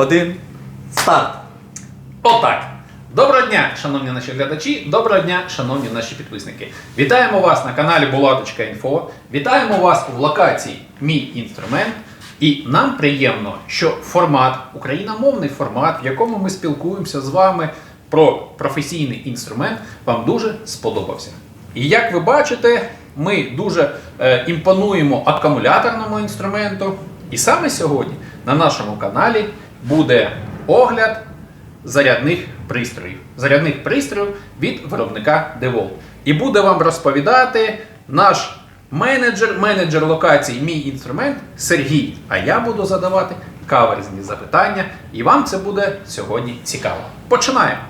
Один, старт. Отак. Доброго дня, шановні наші глядачі, доброго дня, шановні наші підписники. Вітаємо вас на каналі Булаточка.Інфо. Вітаємо вас у локації Мій інструмент. І нам приємно, що формат, україномовний формат, в якому ми спілкуємося з вами про професійний інструмент, вам дуже сподобався. І як ви бачите, ми дуже е, імпонуємо акумуляторному інструменту. І саме сьогодні на нашому каналі буде огляд зарядних пристроїв. Зарядних пристроїв від виробника DeWalt. І буде вам розповідати наш менеджер, менеджер локації Мій інструмент Сергій. А я буду задавати каверзні запитання, і вам це буде сьогодні цікаво. Починаємо!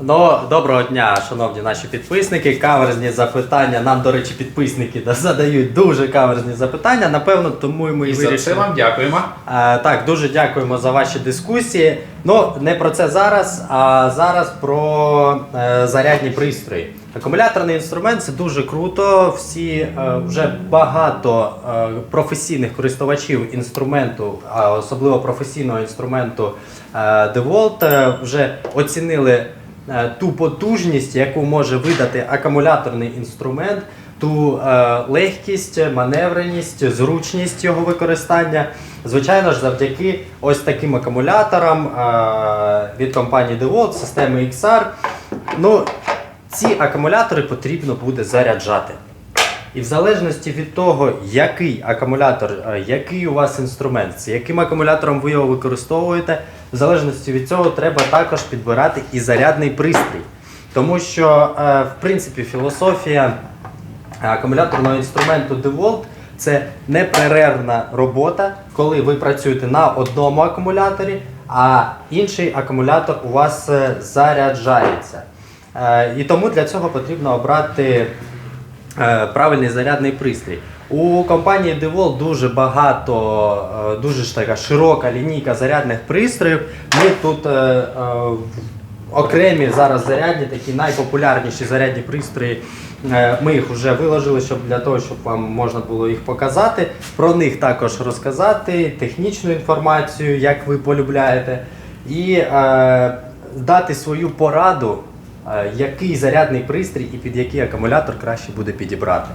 Ну, доброго дня, шановні наші підписники. Каверзні запитання. Нам, до речі, підписники задають дуже каверзні запитання. Напевно, тому і ми І за це вам дякуємо. Е, так, дуже дякуємо за ваші дискусії. Ну, не про це зараз, а зараз про е, зарядні пристрої. Акумуляторний інструмент це дуже круто. Всі е, вже багато е, професійних користувачів інструменту, а особливо професійного інструменту е, DeWalt, е, вже оцінили ту потужність, яку може видати акумуляторний інструмент ту е, легкість, маневреність, зручність його використання. Звичайно ж, завдяки ось таким акумуляторам е, від компанії DeWalt, системи XR. Ну, ці акумулятори потрібно буде заряджати. І в залежності від того, який акумулятор, е, який у вас інструмент, з яким акумулятором ви його використовуєте, в залежності від цього треба також підбирати і зарядний пристрій. Тому що, е, в принципі, філософія акумуляторного інструменту DeWalt це непрервна робота, коли ви працюєте на одному акумуляторі, а інший акумулятор у вас е, заряджається. Е, І тому для цього потрібно обрати е, правильний зарядний пристрій. У компанії DeWalt дуже багато, е, дуже ж така широка лінійка зарядних пристроїв. Ми тут е, е, окремі зараз зарядні, такі найпопулярніші зарядні пристрої. е, Ми їх вже виложили, щоб для того, щоб вам можна було їх показати. Про них також розказати, технічну інформацію, як ви полюбляєте, і е, дати свою пораду, е, який зарядний пристрій і під який акумулятор краще буде підібрати.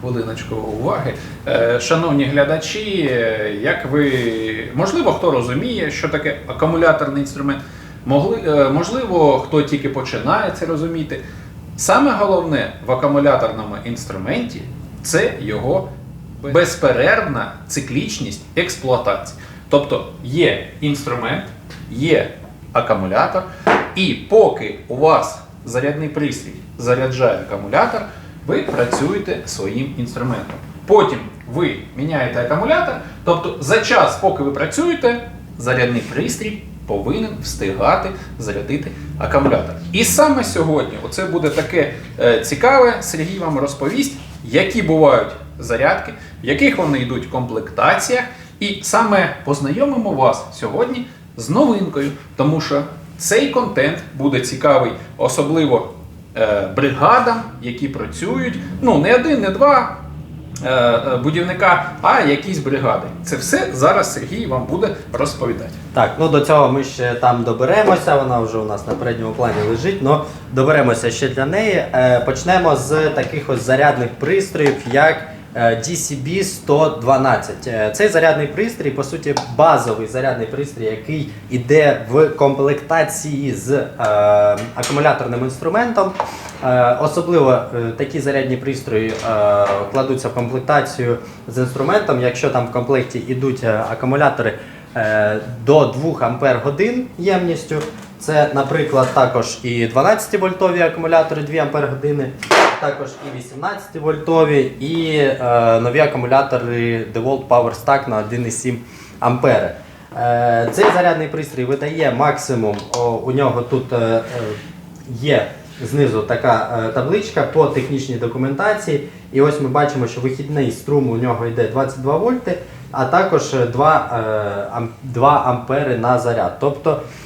Хвилиночку уваги. Е, Шановні глядачі, е, як ви можливо, хто розуміє, що таке акумуляторний інструмент, Могли, е, можливо, хто тільки починає це розуміти. Саме головне в акумуляторному інструменті це його безперервна циклічність експлуатації. Тобто є інструмент, є акумулятор, і поки у вас зарядний пристрій заряджає акумулятор, ви працюєте своїм інструментом. Потім ви міняєте акумулятор, тобто за час, поки ви працюєте, зарядний пристрій повинен встигати зарядити акумулятор. І саме сьогодні, оце буде таке е, цікаве, Сергій вам розповість, які бувають зарядки, в яких вони йдуть в комплектаціях, і саме познайомимо вас сьогодні з новинкою, тому що цей контент буде цікавий, особливо е, бригадам, які працюють. Ну, не один, не два е, е, будівника, а якісь бригади. Це все зараз Сергій вам буде розповідати. Так, ну до цього ми ще там доберемося, вона вже у нас на передньому плані лежить, але доберемося ще для неї. Е, почнемо з таких ось зарядних пристроїв, як DCB 112. Е, Цей зарядний пристрій, по суті, базовий зарядний пристрій, який йде в комплектації з е, акумуляторним інструментом. Е, особливо е, такі зарядні пристрої е, кладуться в комплектацію з інструментом, якщо там в комплекті йдуть е, акумулятори е, до 2 Ампер ємністю. Це, наприклад, також і 12 вольтові акумулятори 2 Ампер також і 18 вольтові, і е, нові акумулятори DeWalt Power Stack на 1,7 Ампери. Е, цей зарядний пристрій видає максимум. О, у нього тут е, е, є знизу така е, табличка по технічній документації. І ось ми бачимо, що вихідний струм у нього йде 22 вольти, а також е, 2, е, 2 ампери на заряд. Тобто е,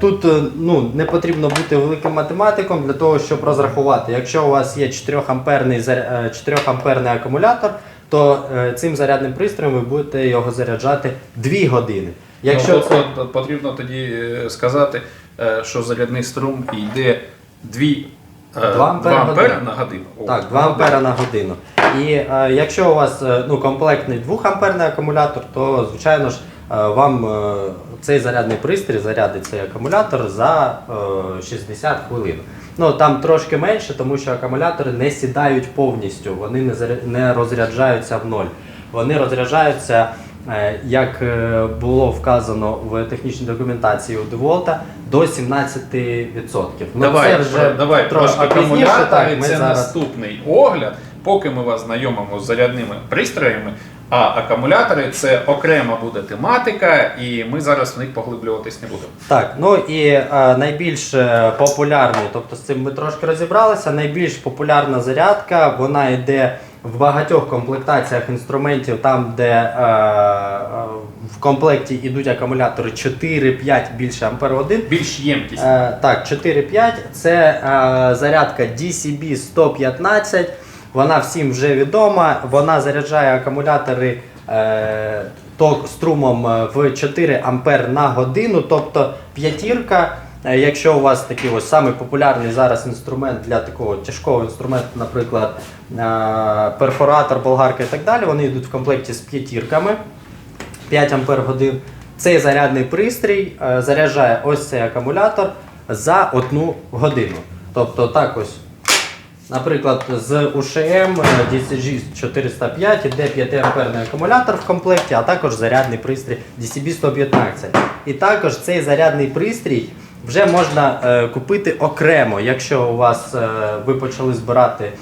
тут е, ну, не потрібно бути великим математиком для того, щоб розрахувати. Якщо у вас є 4 амперний, 4 амперний акумулятор, то е, цим зарядним пристроєм ви будете його заряджати 2 години. Якщо ну, це потрібно тоді е, сказати, е, що зарядний струм йде 2, Два ампера година. на годину. Так, 2 ампера на годину. І е, якщо у вас е, ну, комплектний 2 амперний акумулятор, то звичайно ж е, вам е, цей зарядний пристрій зарядить цей акумулятор за е, 60 хвилин. Ну там трошки менше, тому що акумулятори не сідають повністю, вони не, не розряджаються в ноль. Вони розряджаються, е, як е, було вказано в технічній документації у Деволта, до 17%. Ну, давай, це вже давай трошки пізніше. Так, ми це зараз наступний огляд, поки ми вас знайомимо з зарядними пристроями. А акумулятори це окрема буде тематика, і ми зараз в них поглиблюватись не будемо. Так, ну і е, найбільш е, популярний, тобто з цим ми трошки розібралися. Найбільш популярна зарядка, вона йде в багатьох комплектаціях інструментів, там, де е, е, в комплекті йдуть акумулятори 4-5 більше ампер годин. Більш ємкість. Е, так, 4-5 це е, зарядка DCB 115. Вона всім вже відома. Вона заряджає акумулятори е, ток струмом е, в 4 ампер на годину, тобто п'ятірка. Е, Якщо у вас такий ось самий популярний зараз інструмент для такого тяжкого інструменту, наприклад, е, перфоратор, болгарка і так далі, вони йдуть в комплекті з п'ятірками. 5 ампер годин. Цей зарядний пристрій заряджає ось цей акумулятор за одну годину. Тобто так ось. Наприклад, з УШМ е, DCG 405 іде 5 амперний акумулятор в комплекті, а також зарядний пристрій DCB 115. І також цей зарядний пристрій вже можна е, купити окремо, якщо у вас е, ви почали збирати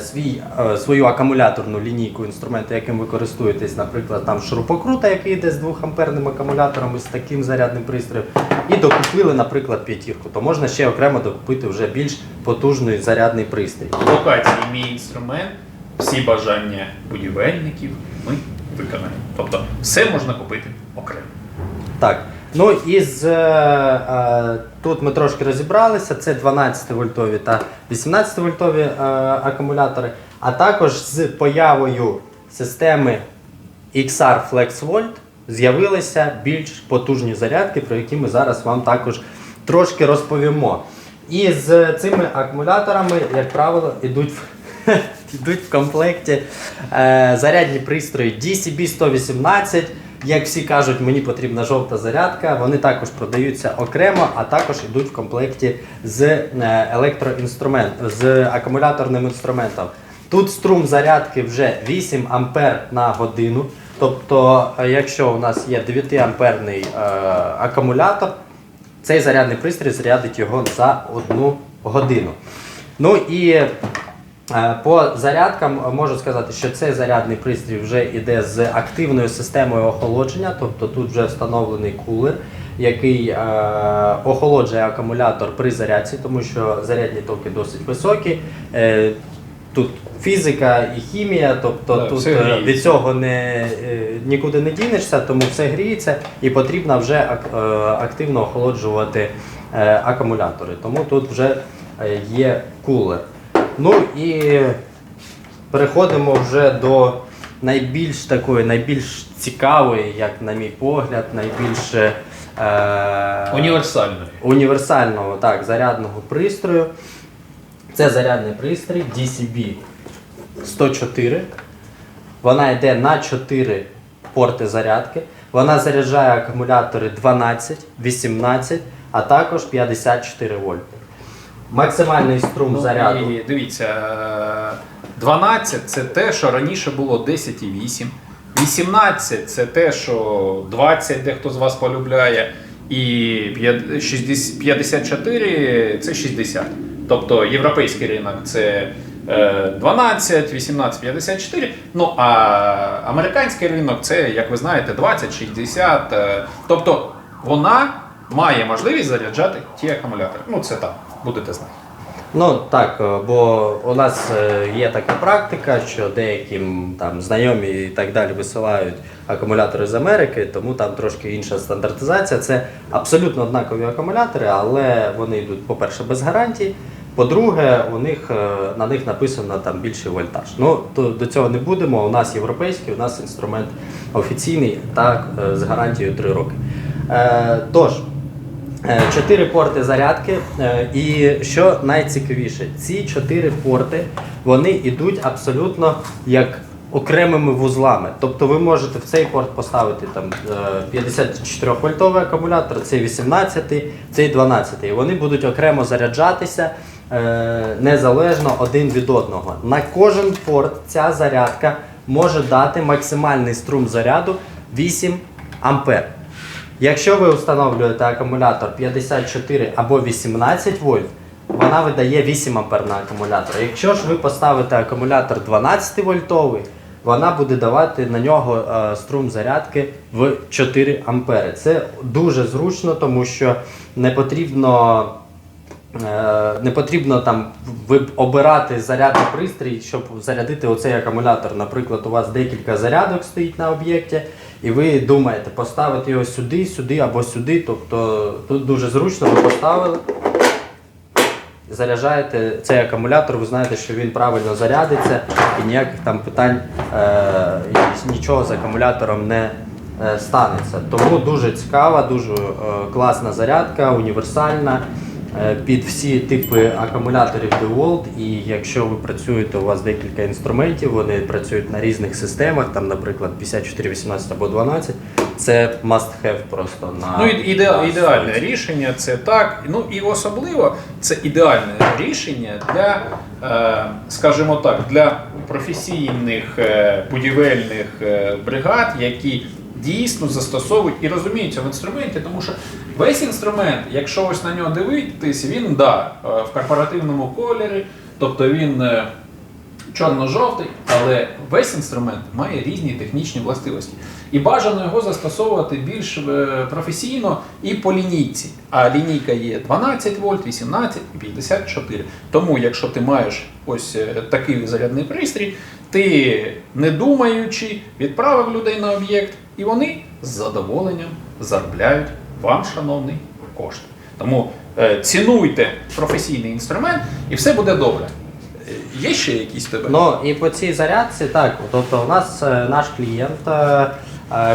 свій, е, свою акумуляторну лінійку інструменту, яким ви користуєтесь, наприклад, там шурупокрута, який йде з 2 амперним акумулятором і з таким зарядним пристроєм, і докупили, наприклад, п'ятірку, то можна ще окремо докупити вже більш потужний зарядний пристрій. В локації мій інструмент, всі бажання будівельників ми виконаємо. Тобто все можна купити окремо. Так. Ну і з, е, е, тут ми трошки розібралися. Це 12 вольтові та 18 вольтові е, акумулятори, а також з появою системи XR FlexVolt з'явилися більш потужні зарядки, про які ми зараз вам також трошки розповімо. І з цими акумуляторами, як правило, йдуть в, йдуть в комплекті е, зарядні пристрої DCB 118. Як всі кажуть, мені потрібна жовта зарядка. Вони також продаються окремо, а також йдуть в комплекті з е, електроінструмент, з акумуляторним інструментом. Тут струм зарядки вже 8 ампер на годину. Тобто, е, якщо у нас є 9 амперний е, акумулятор, цей зарядний пристрій зарядить його за одну годину. Ну і по зарядкам е, можу сказати, що цей зарядний пристрій вже йде з активною системою охолодження, тобто тут вже встановлений кулер, який е, охолоджує акумулятор при зарядці, тому що зарядні токи досить високі. Е, Тут фізика і хімія, тобто Так, тут е, від цього не, е, нікуди не дінешся, тому все гріється і потрібно вже ак- е, активно охолоджувати е, акумулятори. Тому тут вже е, є кулер. Ну і переходимо вже до найбільш такої, найбільш цікавої, як на мій погляд, найбільш е, Універсальною. універсального так, зарядного пристрою. Це зарядний пристрій DCB 104. Вона йде на 4 порти зарядки. Вона заряджає акумулятори 12, 18, а також 54 вольти. Максимальний струм Ну, заряду. І дивіться, е, 12 це те, що раніше було 10,8. 18 це те, що 20 дехто з вас полюбляє. І п'ят- 60 54 це 60. Тобто європейський ринок це е, 12, 18, 54. Ну а американський ринок це, як ви знаєте, 20, 60. е, Тобто вона має можливість заряджати ті акумулятори. Ну це так, будете знати. Ну так, е, бо у нас е, є така практика, що деяким там знайомі і так далі висилають акумулятори з Америки, тому там трошки інша стандартизація. Це абсолютно однакові акумулятори, але вони йдуть, по-перше, без гарантії. По-друге, у них, е, на них написано там більший вольтаж. Ну, то до цього не будемо. У нас європейський, у нас інструмент офіційний так, з гарантією 3 роки. Е, тож, чотири порти зарядки. е, І що найцікавіше, ці чотири порти вони йдуть абсолютно як окремими вузлами. Тобто ви можете в цей порт поставити там 54 вольтовий акумулятор, цей 18, цей 12. І вони будуть окремо заряджатися е, незалежно один від одного. На кожен порт ця зарядка може дати максимальний струм заряду 8 ампер. Якщо ви встановлюєте акумулятор 54 або 18 вольт, вона видає 8 ампер на акумулятор. Якщо ж ви поставите акумулятор 12 вольтовий, вона буде давати на нього е, струм зарядки в 4 ампери. Це дуже зручно, тому що не потрібно Е, Не потрібно там обирати зарядний пристрій, щоб зарядити оцей акумулятор. Наприклад, у вас декілька зарядок стоїть на об'єкті, і ви думаєте поставити його сюди, сюди або сюди. Тобто тут дуже зручно, ви поставили, заряджаєте цей акумулятор, ви знаєте, що він правильно зарядиться, і ніяких там питань е, нічого з акумулятором не е, станеться. Тому дуже цікава, дуже е, класна зарядка, універсальна. Е, Під всі типи акумуляторів DeWalt, і якщо ви працюєте, у вас декілька інструментів, вони працюють на різних системах, там, наприклад, 54, 18 або 12, це must have просто на Ну, іде, ідеальне рішення це так. Ну і особливо це ідеальне рішення для, е, скажімо так, для професійних е, будівельних бригад, які дійсно застосовують і розуміються в інструменті, тому що весь інструмент, якщо ось на нього дивитись, він да, е, в корпоративному кольорі, тобто він. е, чорно-жовтий, але весь інструмент має різні технічні властивості. І бажано його застосовувати більш е, професійно і по лінійці. А лінійка є 12 вольт, 18 і 54. Тому, якщо ти маєш ось такий зарядний пристрій, ти не думаючи відправив людей на об'єкт, і вони з задоволенням заробляють вам, шановний, кошти. Тому е, цінуйте професійний інструмент, і все буде добре. Е, Є ще якісь тебе? Ну і по цій зарядці, так, тобто у нас е, наш клієнт, е,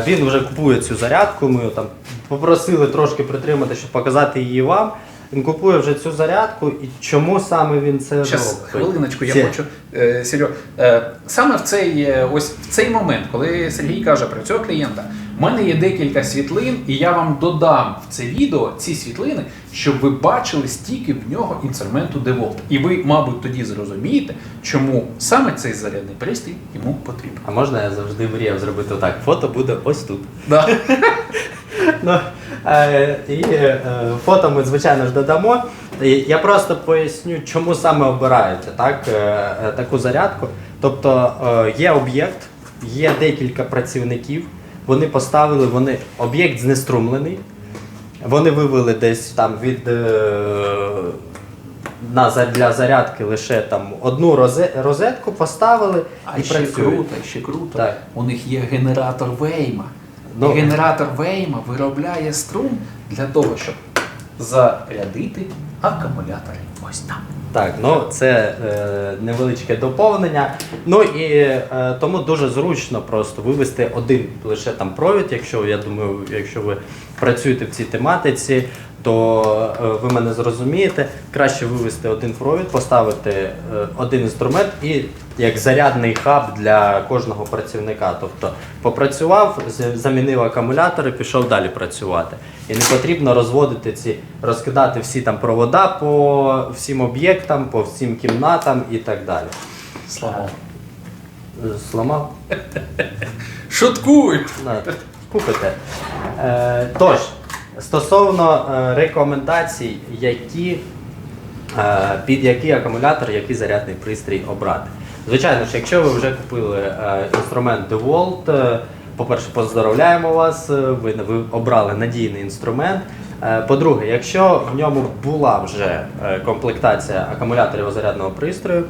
він вже купує цю зарядку. Ми його там попросили трошки притримати, щоб показати її вам. Він купує вже цю зарядку, і чому саме він це робить? хвилиночку, я Це- хочу. Е, Серьо, е, саме в цей е, ось в цей момент, коли Сергій каже про цього клієнта, в мене є декілька світлин, і я вам додам в це відео ці світлини, щоб ви бачили стільки в нього інструменту DeWalt. І ви, мабуть, тоді зрозумієте, чому саме цей зарядний пристрій йому потрібен. А можна я завжди мріяв зробити так? Фото буде ось тут. Да. Ну, е, і е, фото ми, звичайно ж, додамо. Я просто поясню, чому саме обираєте так, е, е, таку зарядку. Тобто е, є об'єкт, є декілька працівників, вони поставили, вони об'єкт знеструмлений, вони вивели десь там від. е, на, для зарядки лише там одну розе- розетку поставили А і ще працюють. круто, ще круто. Так. У них є генератор Вейма. Ну. І генератор Вейма виробляє струм для того, щоб зарядити акумулятори. Ось там. Так, ну це е, невеличке доповнення. Ну і е, тому дуже зручно просто вивести один лише там провід, якщо я думаю, якщо ви працюєте в цій тематиці, то е, ви мене зрозумієте. Краще вивести один провід, поставити е, один інструмент і як зарядний хаб для кожного працівника. Тобто попрацював, замінив акумулятор і пішов далі працювати. І не потрібно розводити ці, розкидати всі там провода по всім об'єктам, по всім кімнатам і так далі. Слава. Е, Зламав? Шуткуй! Купите. Тож, стосовно е, рекомендацій, які, е, під який акумулятор, який зарядний пристрій обрати. Звичайно ж, якщо ви вже купили е, інструмент DeWalt, по-перше, поздоровляємо вас, ви, обрали надійний інструмент. По-друге, якщо в ньому була вже комплектація акумуляторів зарядного пристрою,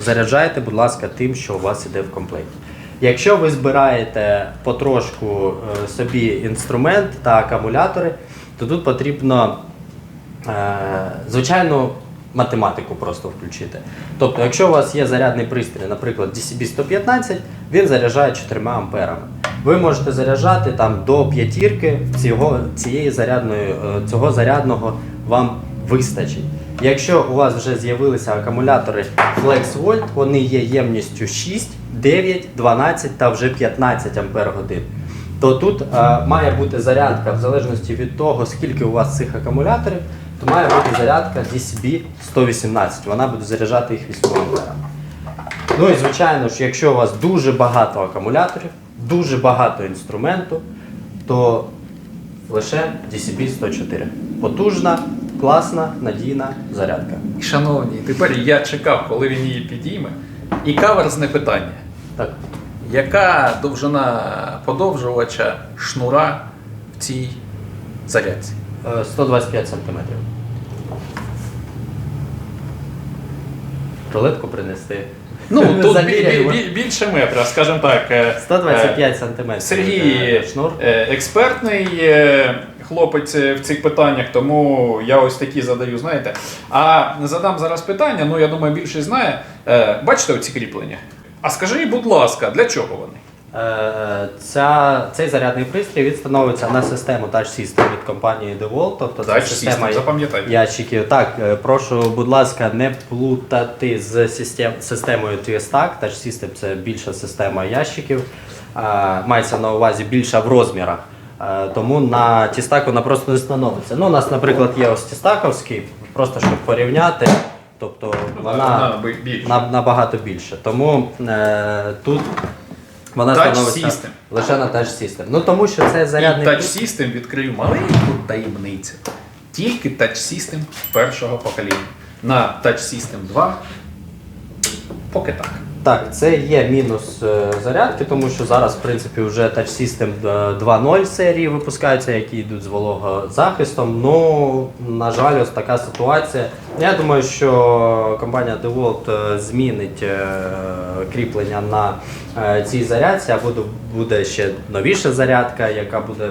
заряджайте, будь ласка, тим, що у вас іде в комплекті. Якщо ви збираєте потрошку е, собі інструмент та акумулятори, то тут потрібно, е, звичайно, математику просто включити. Тобто, якщо у вас є зарядний пристрій, наприклад, DCB 115, він заряджає 4 амперами. Ви можете заряджати там до п'ятірки цього, цієї зарядної, е, цього зарядного вам вистачить. Якщо у вас вже з'явилися акумулятори FlexVolt, вони є ємністю 6, 9, 12 та вже 15 ампер годин. То тут е, має бути зарядка в залежності від того, скільки у вас цих акумуляторів, то має бути зарядка DCB 118. Вона буде заряджати їх 8 амперами. Ну і звичайно ж, якщо у вас дуже багато акумуляторів, дуже багато інструменту, то лише DCB 104. Потужна, класна, надійна зарядка. Шановні, тепер я чекав, коли він її підійме. І каверзне питання. Так. Яка довжина подовжувача шнура в цій зарядці? Е, 125 сантиметрів. Рулетку принести. Ну, тут бі- бі- бі- більше метра, скажімо так. е, 125 е, сантиметрів. Сергій е, шнур. е, експертний е, хлопець в цих питаннях, тому я ось такі задаю, знаєте. А задам зараз питання, ну я думаю, більшість знає. Е, Бачите оці кріплення? А скажи, будь ласка, для чого вони? Е, Ця, цей зарядний пристрій він встановлюється на систему Touch System від компанії DeWalt. Тобто це Touch система System, ящиків. Так, е, прошу, будь ласка, не плутати з систем, системою TS-TAC. Touch System це більша система ящиків. Е, Мається на увазі більша в розмірах. Е, Тому на тістак вона просто не становиться. Ну, у нас, наприклад, є ось тістаковський, просто щоб порівняти. Тобто вона набагато більше. Тому е, тут вона Touch становиться System. лише на Touch System. Ну тому що це І Touch. System відкрию маленьку таємницю. Тільки Touch System першого покоління. На Touch System 2 поки так. Так, це є мінус е, зарядки, тому що зараз, в принципі, вже Touch System е, 2.0 серії випускаються, які йдуть з вологозахистом. Ну, на жаль, ось така ситуація. Я думаю, що компанія DeWalt е, змінить е, кріплення на е, цій зарядці, а буде, буде ще новіша зарядка, яка буде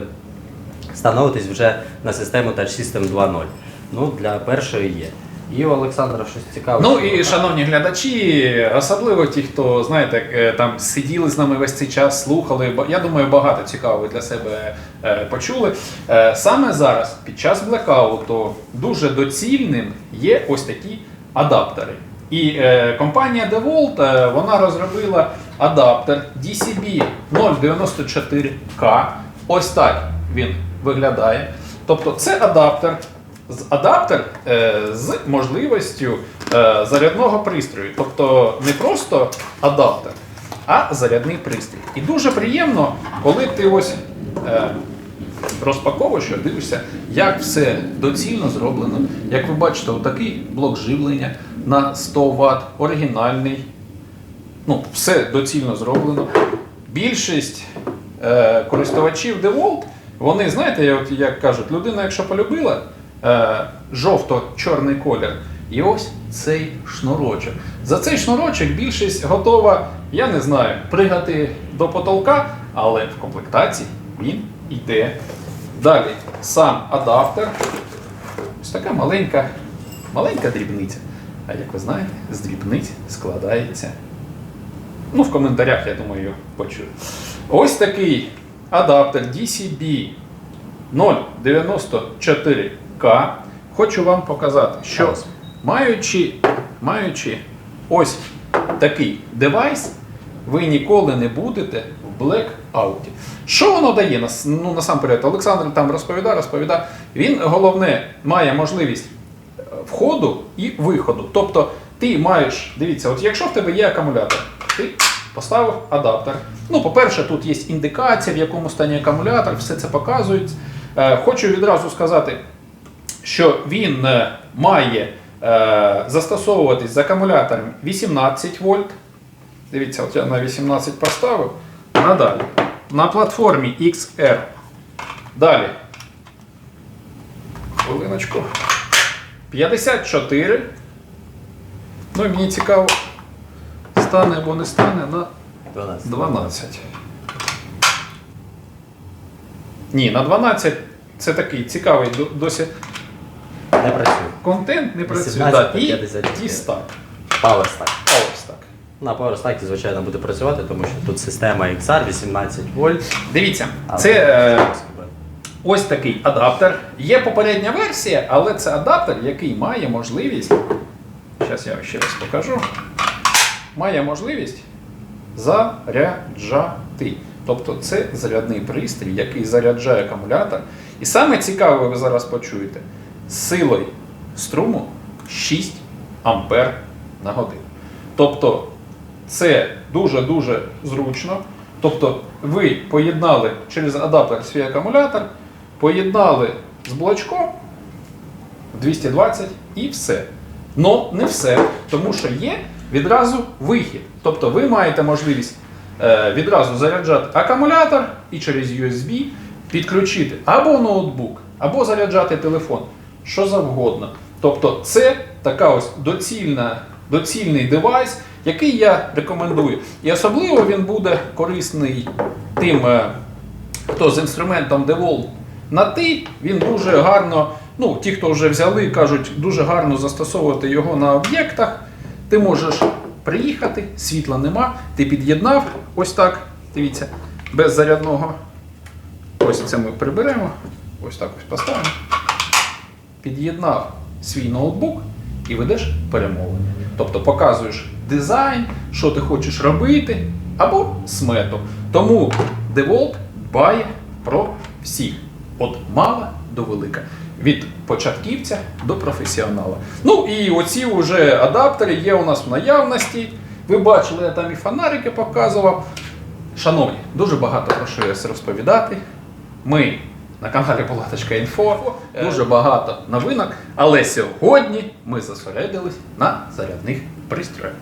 становитись вже на систему Touch System 2.0. Ну, для першої є. І у Олександра щось цікаве. Ну і шановні глядачі, особливо ті, хто знаєте, е, там сиділи з нами весь цей час, слухали. Я думаю, багато цікавого для себе е, почули. Е, Саме зараз, під час блекауту, дуже доцільним є ось такі адаптери. І компанія DeWalt вона розробила адаптер DCB 094K. Ось так він виглядає. Тобто це адаптер з адаптер е, з можливістю е, зарядного пристрою. Тобто не просто адаптер, а зарядний пристрій. І дуже приємно, коли ти ось е, розпаковуєш, дивишся, як все доцільно зроблено. Як ви бачите, отакий блок живлення на 100 Вт, оригінальний. Ну, все доцільно зроблено. Більшість е, користувачів DeWalt, вони, знаєте, як кажуть, людина, якщо полюбила е, жовто-чорний колір, і ось цей шнурочок. За цей шнурочок більшість готова, я не знаю, пригати до потолка, але в комплектації він йде. Далі сам адаптер. Ось така маленька, маленька дрібниця. А як ви знаєте, з дрібниць складається Ну, в коментарях, я думаю, почую. Ось такий адаптер DCB 094K. Хочу вам показати, що маючи, маючи ось такий девайс, ви ніколи не будете в блекауті. Що воно дає? Нас- Ну, насамперед, Олександр там розповідає, розповідає. Він головне має можливість е, входу і виходу. Тобто ти маєш, дивіться, от якщо в тебе є акумулятор, ти поставив адаптер. Ну, по-перше, тут є індикація, в якому стані акумулятор, все це показують. Е, Хочу відразу сказати, що він е, має е, застосовуватись з акумулятором 18 вольт. Дивіться, от я на 18 поставив. Надалі. На платформі XR. Далі. Хвилиночку. 54. Ну і мені цікаво, стане або не стане на 12. 12. Ні, на 12 це такий цікавий досі Не працює. контент не працює. 18, Да, і 54. дістак. PowerStack. Ось так. На PowerStack, звичайно, буде працювати, тому що тут система XR 18 вольт. Дивіться, але- це е, ось такий адаптер. Є попередня версія, але це адаптер, який має можливість. Зараз я ще раз покажу. Має можливість заряджати. Тобто це зарядний пристрій, який заряджає акумулятор. І саме цікаве, ви зараз почуєте, силою струму 6 ампер на годину. Тобто це дуже-дуже зручно. Тобто ви поєднали через адаптер свій акумулятор, поєднали з блочком 220 і все. Но не все, тому що є відразу вихід. Тобто ви маєте можливість е, відразу заряджати акумулятор і через USB підключити або ноутбук, або заряджати телефон, що завгодно. Тобто це така ось доцільна, доцільний девайс, який я рекомендую. І особливо він буде корисний тим. е, хто з інструментом DeWalt на ти, він дуже гарно, ну, ті, хто вже взяли, кажуть, дуже гарно застосовувати його на об'єктах. Ти можеш приїхати, світла нема, ти під'єднав ось так, дивіться, без зарядного. Ось це ми приберемо, ось так ось поставимо. Під'єднав свій ноутбук і ведеш перемовини. Тобто показуєш дизайн, що ти хочеш робити, або смету. Тому DeWalt дбає про всіх. От мала до велика. Від початківця до професіонала. Ну і оці вже адаптери є у нас в наявності. Ви бачили, я там і фонарики показував. Шановні, дуже багато про що є розповідати. Ми на каналі Булаточка.Інфо дуже багато новинок, але сьогодні ми зосередились на зарядних пристроях.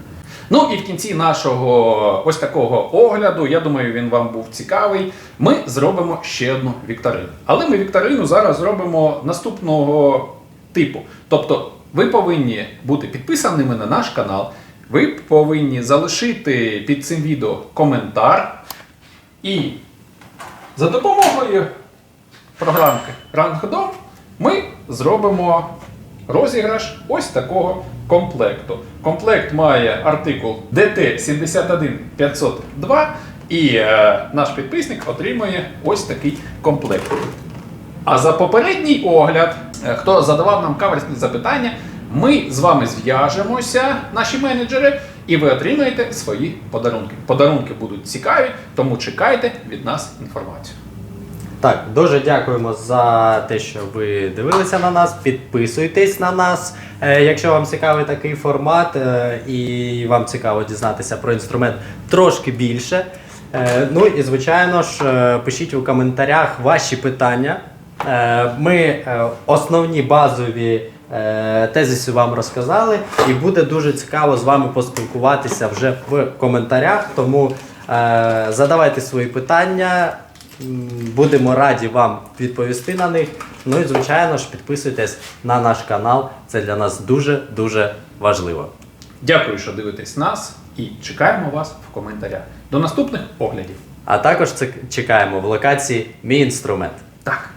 Ну і в кінці нашого ось такого огляду, я думаю, він вам був цікавий. Ми зробимо ще одну вікторину. Але ми вікторину зараз зробимо наступного типу. Тобто, ви повинні бути підписаними на наш канал. Ви повинні залишити під цим відео коментар. І за допомогою програмки RangDom ми зробимо розіграш ось такого комплекту. Комплект має артикул DT71502 і е, наш підписник отримує ось такий комплект. А за попередній огляд, е, хто задавав нам каверсні запитання, ми з вами зв'яжемося, наші менеджери, і ви отримаєте свої подарунки. Подарунки будуть цікаві, тому чекайте від нас інформацію. Так, дуже дякуємо за те, що ви дивилися на нас. Підписуйтесь на нас. Е, якщо вам цікавий такий формат е, і вам цікаво дізнатися про інструмент трошки більше. Е, ну і звичайно ж, пишіть у коментарях ваші питання. Ми основні базові тезиси вам розказали, і буде дуже цікаво з вами поспілкуватися вже в коментарях. Тому задавайте свої питання. Будемо раді вам відповісти на них. Ну і звичайно ж підписуйтесь на наш канал. Це для нас дуже дуже важливо. Дякую, що дивитесь нас, і чекаємо вас в коментарях. До наступних оглядів. А також це чекаємо в локації Мій інструмент. Так.